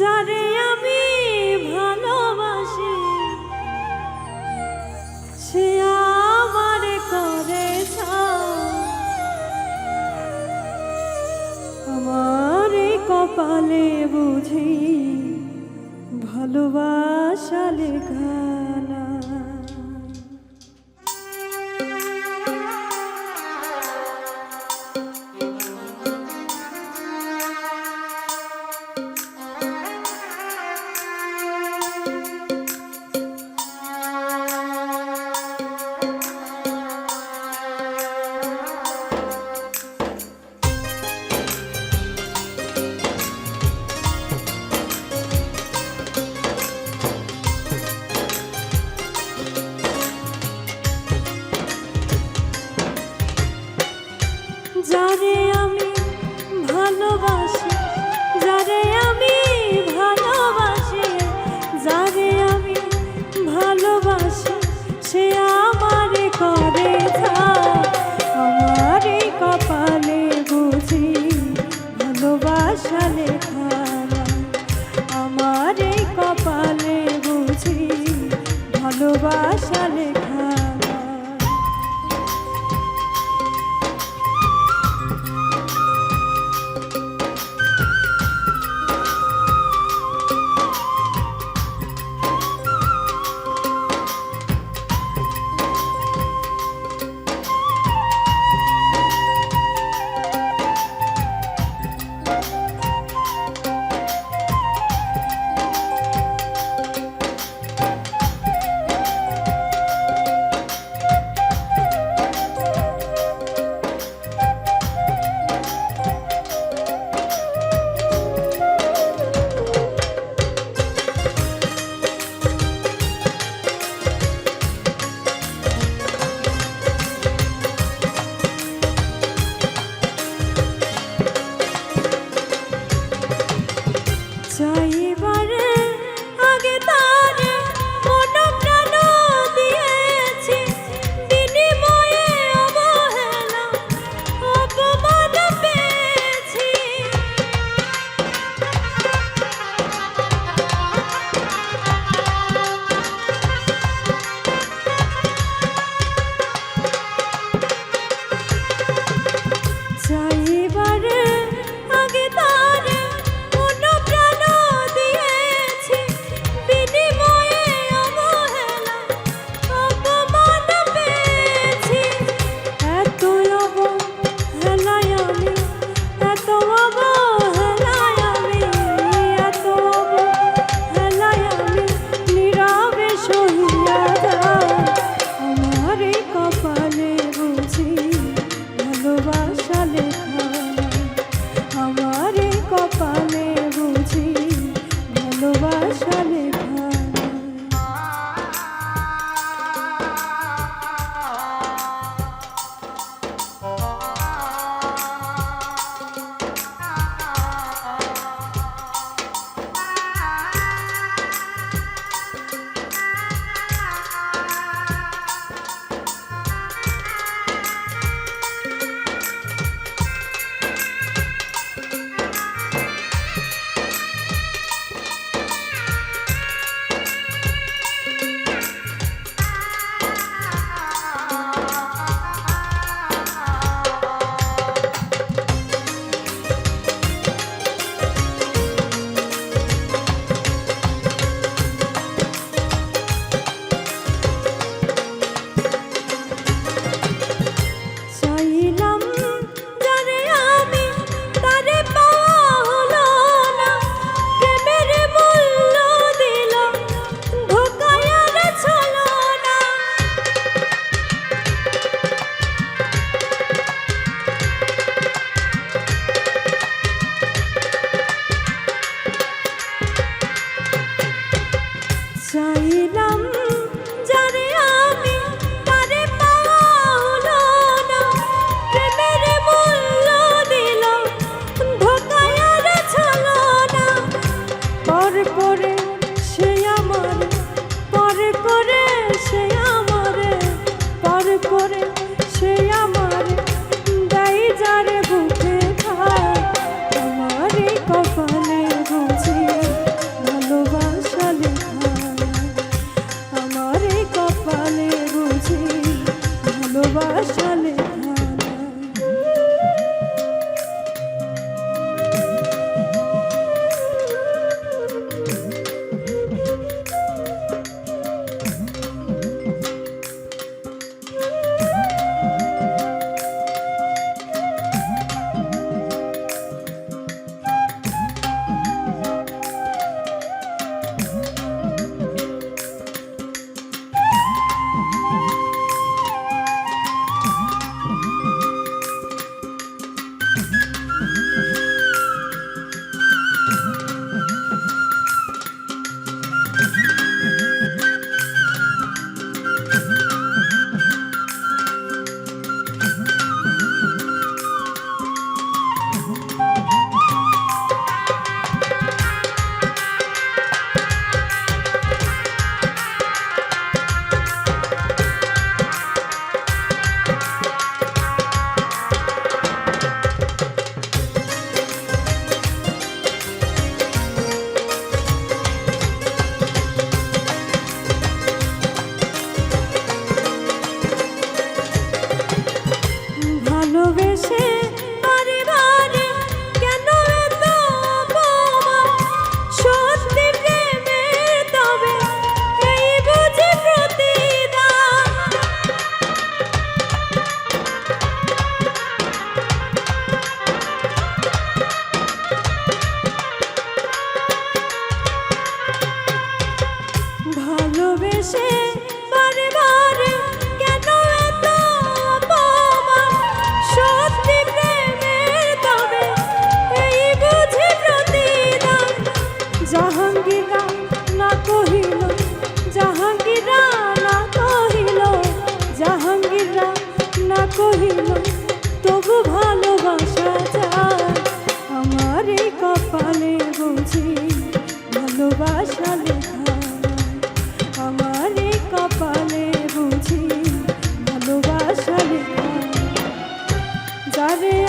যারে যারে আমি ভালোবাসি। চাইলাম কহিল, তবু ভালোবাসা যায় আমার এই কপালে বুঝি ভালোবাসা লেখা আমার এই কপালে বুঝি ভালোবাসা লেখা যারে